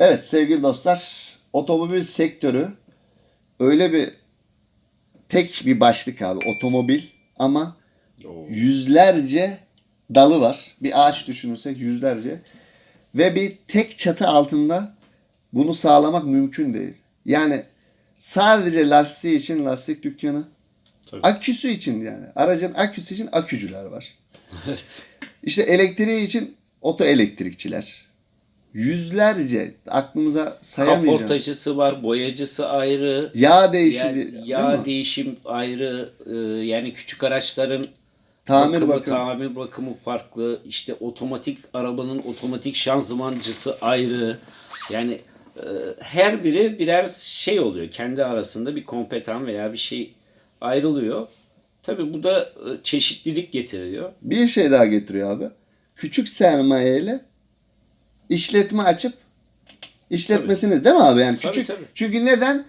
Evet sevgili dostlar, otomobil sektörü öyle bir tek bir başlık abi otomobil ama yüzlerce dalı var. Bir ağaç düşünürsek yüzlerce ve bir tek çatı altında bunu sağlamak mümkün değil. Yani sadece lastiği için lastik dükkanı, Tabii. aküsü için yani aracın aküsü için akücüler var. Evet. İşte elektriği için oto elektrikçiler. Yüzlerce aklımıza sayamayacağım. Kaportacısı var, boyacısı ayrı. Yağ değişici değil yağ değişim ayrı. e, yani küçük araçların Tamir bakımı, bakım. tamir bakımı farklı. İşte otomatik arabanın otomatik şanzımancısı ayrı. Yani e, her biri birer şey oluyor. Kendi arasında bir kompetan veya bir şey ayrılıyor. Tabii bu da e, çeşitlilik getiriyor. Bir şey daha getiriyor abi. Küçük sermayeyle işletme açıp işletmesini değil mi abi? Yani Tabii, küçük. tabii. Çünkü neden?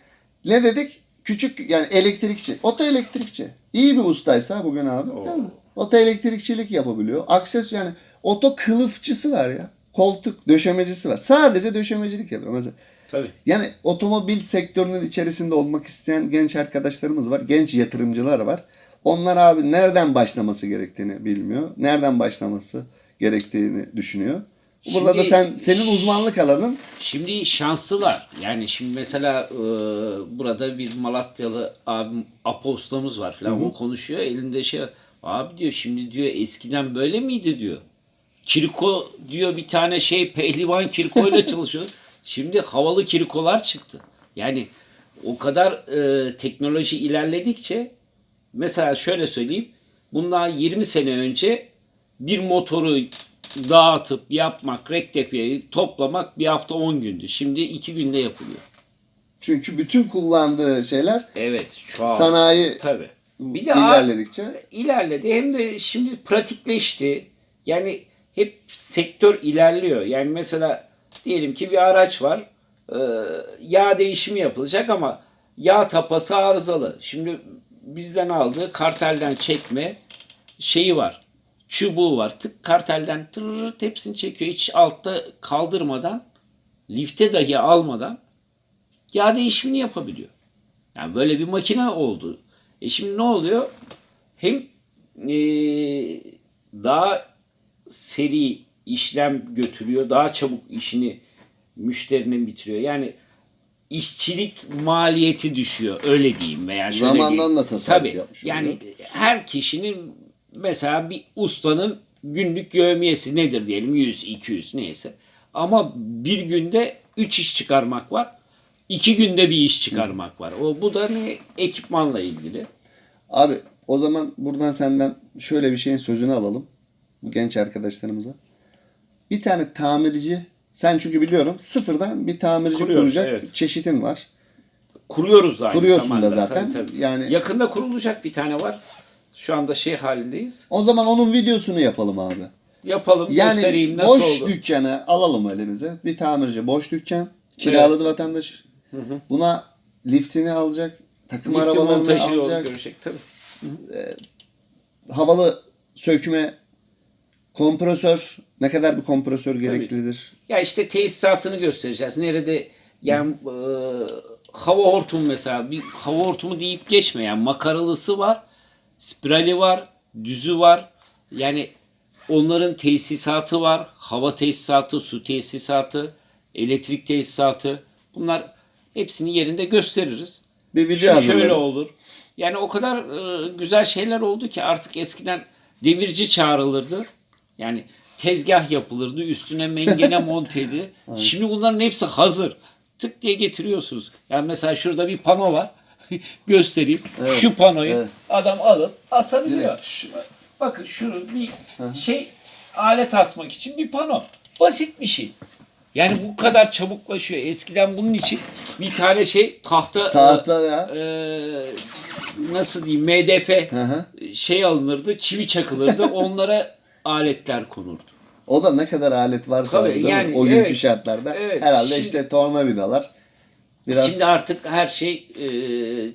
Ne dedik? Küçük yani elektrikçi. Oto elektrikçi. İyi bir ustaysa bugün abi değil mi? Oto elektrikçilik yapabiliyor. Akses yani oto kılıfçısı var ya. Koltuk döşemecisi var. Sadece döşemecilik yapıyor mesela. Tabii. Yani otomobil sektörünün içerisinde olmak isteyen genç arkadaşlarımız var. Genç yatırımcılar var. Onlar abi nereden başlaması gerektiğini bilmiyor. Nereden başlaması gerektiğini düşünüyor. Burada da Şimdi- sen senin uzmanlık alanın Şimdi şanslılar. Yani şimdi mesela e, burada bir Malatyalı abim apostamız var falan. O konuşuyor. Elinde şey. Abi diyor şimdi diyor eskiden böyle miydi diyor. Kirko diyor bir tane şey pehlivan kirkoyla çalışıyor. Şimdi havalı kirkolar çıktı. Yani o kadar e, teknoloji ilerledikçe mesela şöyle söyleyeyim. Bundan 20 sene önce bir motoru dağıtıp yapmak, rektefiyeyi toplamak bir hafta 10 gündü. Şimdi 2 günde yapılıyor. çünkü bütün kullandığı şeyler Evet şu an. sanayi Tabii. Bir de ilerledikçe ilerledi hem de şimdi pratikleşti. Yani hep sektör ilerliyor. Yani mesela diyelim ki bir araç var. e, Yağ değişimi yapılacak ama yağ tapası arızalı. Şimdi bizden aldığı kartelden çekme şeyi var. Çubuğu var. Tık kartelden tırırt hepsini çekiyor. Hiç altta kaldırmadan lifte dahi almadan yağ değişimini yapabiliyor. Yani böyle bir makine oldu. E şimdi ne oluyor? Hem eee, daha seri işlem götürüyor, daha çabuk işini müşterinin bitiriyor. Yani işçilik maliyeti düşüyor öyle diyeyim veya şöyle Zamandan diyeyim. da tasarruf Tabii, yapmış Yani oluyor. her kişinin mesela bir ustanın günlük yövmiyesi nedir diyelim 100 200 neyse. Ama bir günde 3 iş çıkarmak var. iki günde bir iş çıkarmak var. O bu da ne ekipmanla ilgili. Abi o zaman buradan senden şöyle bir şeyin sözünü alalım. Bu genç arkadaşlarımıza. Bir tane tamirci sen çünkü biliyorum sıfırdan bir tamirci Kuruyoruz, kuracak evet. çeşitin var. Kuruyoruz da aynı Kuruyorsun da zamanda. zaten. Tabii, tabii. Yani- Yakında kurulacak bir tane var. Şu anda şey halindeyiz. O zaman onun videosunu yapalım abi. Yapalım göstereyim Yani nasıl boş oldu. dükkanı alalım elimize. Bir tamirci boş dükkan. Kiraladı vatandaş. Buna liftini alacak. Takım Lifti arabalarını alacak. görecek tabii. Havalı sökme kompresör ne kadar bir kompresör gereklidir? Ya işte tesisatını göstereceğiz. Nerede yani e, hava hortumu mesela bir hava hortumu deyip geçme yani makaralısı var, spirali var, düzü var. Yani onların tesisatı var. Hava tesisatı, su tesisatı, elektrik tesisatı. Bunlar hepsini yerinde gösteririz. Bir video Şu şöyle hazırlarız. olur. Yani o kadar e, güzel şeyler oldu ki artık eskiden demirci çağrılırdı. Yani tezgah yapılırdı, üstüne mengene monteydi. Şimdi bunların hepsi hazır. Tık diye getiriyorsunuz. Yani mesela şurada bir pano var. Göstereyim. Evet, Şu panoyu evet. adam alıp asabiliyor. Şu- Bakın şunu bir şey alet asmak için bir pano. Basit bir şey. Yani bu kadar çabuklaşıyor. Eskiden bunun için bir tane şey tahta Tahta ya. e, nasıl diyeyim MDF Hı hı. şey alınırdı, çivi çakılırdı. onlara aletler konurdu. O da ne kadar alet varsa Tabii, mi? yani o günkü evet, şartlarda evet. herhalde Şimdi- işte tornavidalar biraz Şimdi artık her şey e,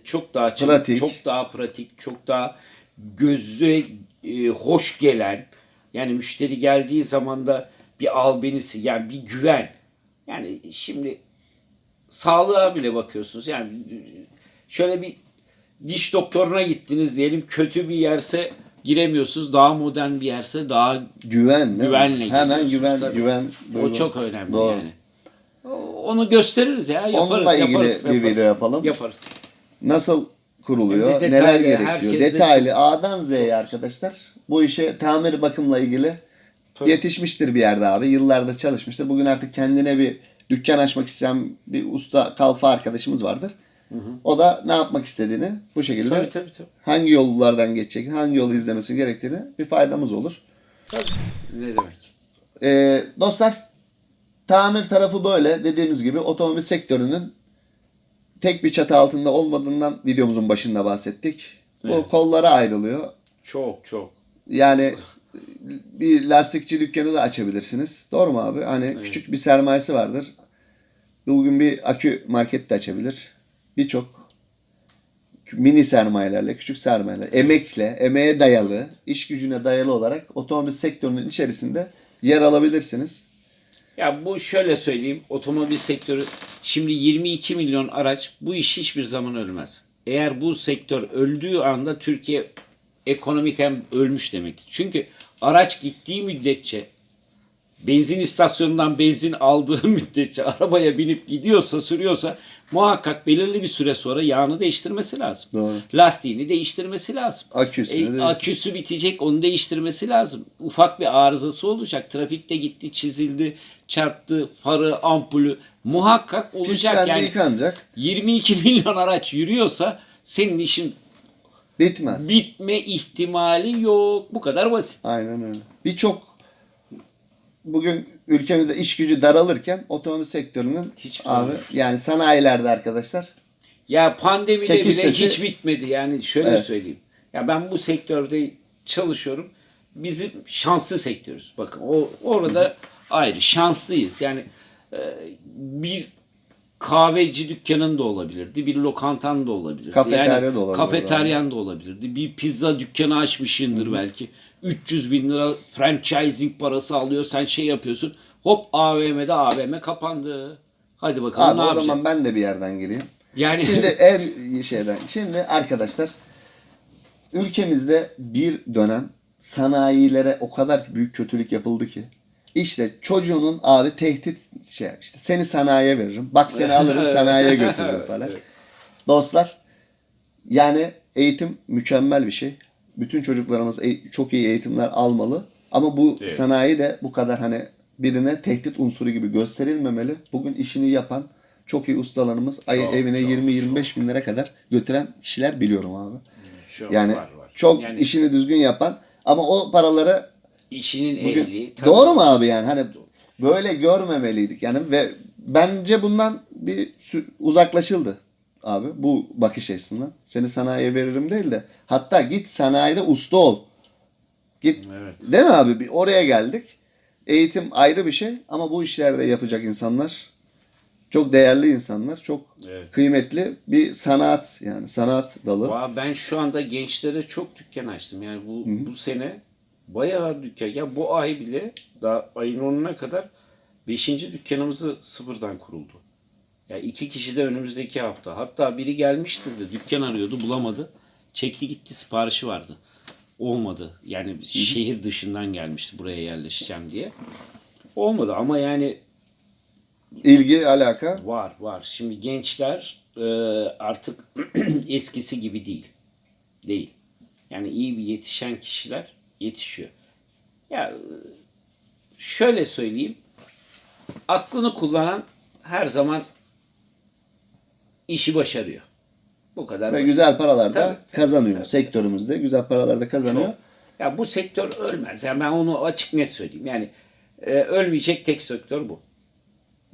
çok daha çabuk, Pratik. çok daha pratik, çok daha göze e, hoş gelen yani müşteri geldiği zaman da bir albenisi yani bir güven. Yani şimdi sağlığa bile bakıyorsunuz. Yani şöyle bir diş doktoruna gittiniz diyelim kötü bir yerse giremiyorsunuz. Daha modern bir yerse daha Güven? Güvenle Hemen güven, tabii. güven. o çok önemli Doğru. yani. Onu gösteririz ya. Yaparız, Onunla ilgili yaparız, bir yaparız. video yapalım. Yaparız. Nasıl kuruluyor, Hem de neler detaylı, gerekiyor, herkes de- detaylı A'dan Z'ye arkadaşlar. Bu işe tamir bakımla ilgili Tabii. yetişmiştir bir yerde abi. Yıllardır çalışmıştır. Bugün artık kendine bir dükkan açmak isteyen bir usta kalfa arkadaşımız vardır. O da ne yapmak istediğini bu şekilde Tabii tabii tabii. hangi yollardan geçecek, hangi yolu izlemesi gerektiğini bir faydamız olur. tabii. Ne demek? Ee, dostlar tamir tarafı böyle. Dediğimiz gibi otomobil sektörünün tek bir çatı altında olmadığından videomuzun başında bahsettik. Bu Evet. kollara ayrılıyor. Çok çok. Yani bir lastikçi dükkanı da açabilirsiniz. Doğru mu abi? Hani küçük bir sermayesi vardır. Bugün bir akü market de açabilir. Birçok mini sermayelerle, küçük sermayeler, emekle, emeğe dayalı, iş gücüne dayalı olarak otomobil sektörünün içerisinde yer alabilirsiniz. Ya bu şöyle söyleyeyim. Otomobil sektörü şimdi 22 milyon araç bu iş hiçbir zaman ölmez. Eğer bu sektör öldüğü anda Türkiye ekonomiken ölmüş demektir. Çünkü araç gittiği müddetçe benzin istasyonundan benzin aldığı müddetçe arabaya binip gidiyorsa sürüyorsa muhakkak belirli bir süre sonra yağını değiştirmesi lazım. Doğru. Lastiğini değiştirmesi lazım. Aküsünü E, aküsü bitecek onu değiştirmesi lazım. Ufak bir arızası olacak. Trafikte gitti, çizildi, çarptı, farı, ampulü muhakkak olacak. Pislendi, Yani yıkanacak. 22 22 milyon araç yürüyorsa senin işin Bitmez. bitme ihtimali yok. Bu kadar basit. Aynen öyle. Birçok bugün ülkemizde iş gücü daralırken otomobil sektörünün Hiç abi yani sanayilerde arkadaşlar Ya pandemide Çekiş bile sesi- hiç bitmedi. Yani şöyle Evet. söyleyeyim. Ya ben bu sektörde çalışıyorum. Bizim şanslı sektörüz. Bakın o orada ayrı şanslıyız. Yani e, bir kahveci dükkanın da olabilirdi. Bir lokantan da olabilirdi. Kafeterya yani, da olabilirdi. Kafeteryan da olabilirdi. Bir pizza dükkanı açmışsındır belki. 300 bin lira franchising parası alıyor. Sen şey yapıyorsun. Hop AVM'de AVM kapandı. Hadi bakalım abi ne o yapacaksın? zaman ben de bir yerden gireyim. Yani Şimdi en şeyden. Şimdi arkadaşlar ülkemizde bir dönem sanayilere o kadar büyük kötülük yapıldı ki işte çocuğunun abi tehdit şey işte seni sanayiye veririm. Bak seni alırım sanayiye götürürüm falan. Dostlar yani eğitim mükemmel bir şey. Bütün çocuklarımız e- çok iyi eğitimler almalı. Ama bu Evet. sanayi de bu kadar hani birine tehdit unsuru gibi gösterilmemeli. Bugün işini yapan çok iyi ustalarımız ay Çok, evine çok, 20-25 bin lira kadar götüren kişiler biliyorum abi. Şu Yani var, var. çok Yani işini düzgün yapan ama o paraları işinin bugün ehli. tabii. doğru mu abi yani hani böyle görmemeliydik yani ve bence bundan bir uzaklaşıldı abi bu bakış açısından. Seni sanayiye veririm değil de hatta git sanayide usta ol. Git Evet. değil mi abi? Bir oraya geldik. Eğitim ayrı bir şey ama bu işlerde yapacak insanlar çok değerli insanlar, çok Evet. kıymetli bir sanat yani sanat dalı. Valla ben şu anda gençlere çok dükkan açtım. Yani bu bu sene bayağı dükkan. Ya bu ay bile daha ayın 10'una kadar 5. dükkanımızı sıfırdan kuruldu. Ya iki kişi de önümüzdeki hafta. Hatta biri gelmişti de dükkan arıyordu bulamadı. Çekti gitti siparişi vardı. Olmadı. Yani şehir dışından gelmişti buraya yerleşeceğim diye. Olmadı ama yani İlgi, alaka. Var var. Şimdi gençler e, artık eskisi gibi değil. Değil. Yani iyi bir yetişen kişiler yetişiyor. Ya e, şöyle söyleyeyim. Aklını kullanan her zaman işi başarıyor. Bu kadar. Ve basit. güzel paralar da Tabii, tabii, kazanıyor. tabii. Sektörümüzde güzel paralar da kazanıyor. Çok. Ya bu sektör ölmez. Yani ben onu açık net söyleyeyim. Yani e, ölmeyecek tek sektör bu.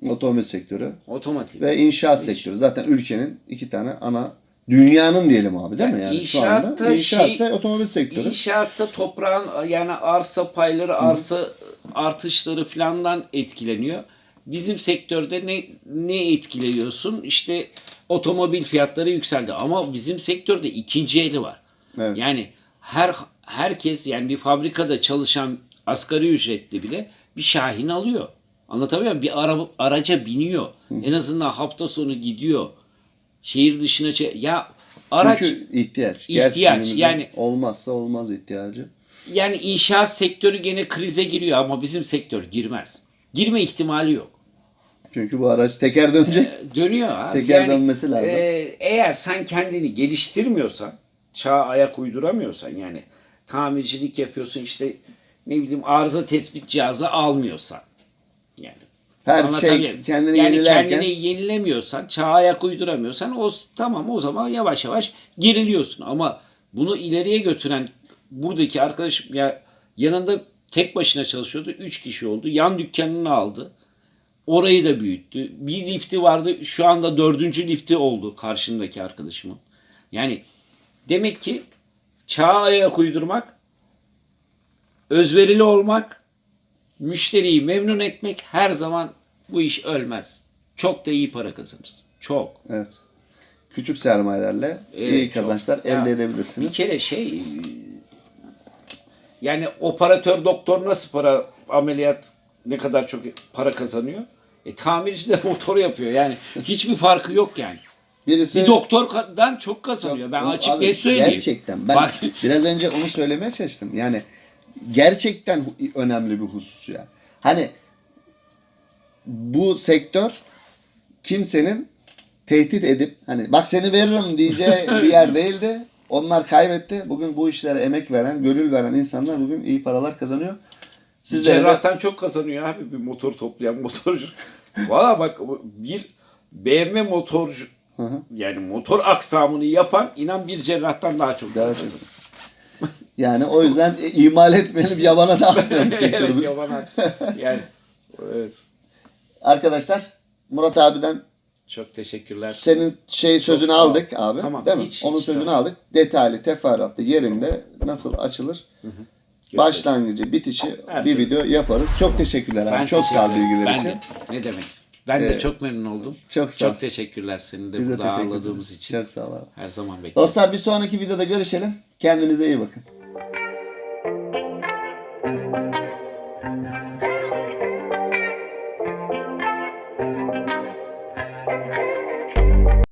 Otomobil sektörü Otomotiv. ve inşaat sektörü. Zaten ülkenin iki tane ana dünyanın diyelim abi değil mi? Yani Yani şu anda inşaatta inşaat şey- ve otomobil sektörü. İnşaatta toprağın yani arsa payları, arsa artışları falandan etkileniyor. Bizim sektörde ne ne etkiliyorsun? İşte otomobil fiyatları yükseldi ama bizim sektörde ikinci eli var. Evet. Yani her herkes yani bir fabrikada çalışan asgari ücretli bile bir Şahin alıyor. Anlatabiliyor muyum? Bir ara, araca biniyor. En azından hafta sonu gidiyor. Şehir dışına ya araç Çünkü ihtiyaç. İhtiyaç, yani- olmazsa olmaz ihtiyacı. yani inşaat sektörü gene krize giriyor ama bizim sektör girmez. Girme ihtimali yok. Çünkü bu araç teker dönecek. E, Dönüyor abi. Teker dönmesi lazım. e, eğer sen kendini geliştirmiyorsan, çağa ayak uyduramıyorsan yani tamircilik yapıyorsun işte ne bileyim arıza tespit cihazı almıyorsan yani Her şey kendini yani yenilerken kendini yenilemiyorsan, çağa ayak uyduramıyorsan o tamam o zaman yavaş yavaş geriliyorsun. Ama bunu ileriye götüren buradaki arkadaşım ya yanında tek başına çalışıyordu. Üç kişi oldu. Yan dükkanını aldı. Orayı da büyüttü. Bir lifti vardı. Şu anda dördüncü lifti oldu karşımdaki arkadaşımın. Yani demek ki çağa ayak uydurmak, özverili olmak, müşteriyi memnun etmek her zaman bu iş ölmez. Çok da iyi para kazanırsın. Çok. evet. Küçük sermayelerle Evet, iyi çok. kazançlar Ya, elde Bir edebilirsiniz. kere şey yani operatör doktor nasıl para ameliyat ne kadar çok para kazanıyor? E tamirci de motor yapıyor. Yani hiçbir farkı yok yani. Birisi Bir doktordan çok kazanıyor. Ben Oğlum açık abi, net söyleyeyim. Gerçekten ben Bak, biraz önce onu söylemeye çalıştım. Yani gerçekten önemli bir husus ya. Hani bu sektör kimsenin tehdit edip hani bak seni veririm diyeceği bir yer değildi. Onlar kaybetti. Bugün bu işlere emek veren, gönül veren insanlar bugün iyi paralar kazanıyor. De cerrahtan çok kazanıyor abi bir motor toplayan motorcu. Valla bak bir BMW motorcu yani motor aksamını yapan inan bir cerrahtan daha çok Daha kazanıyor. yani o yüzden e, imal etmeyelim, yabana dağıtmayalım sektörümüz. evet, yaban ak- yani evet. Arkadaşlar Murat abiden Çok teşekkürler. senin şey sözünü ol. aldık abi. Tamam, değil mi? hiç- Onun hiç sözünü tamam. aldık. Detaylı, teferruatlı yerinde nasıl açılır? Başlangıcı, bitişi Her bir video yaparız. Çok teşekkürler abi. Ben çok sağ ol teşekkür ederim. bilgiler Ben için. de- ne demek? Ben de Ee, çok memnun oldum. çok sağ ol. Çok teşekkürler seni de Biz de burada teşekkür ağırladığımız için. Çok sağ ol abi. Her zaman bekliyorum. Dostlar bir sonraki videoda görüşelim. Kendinize iyi bakın.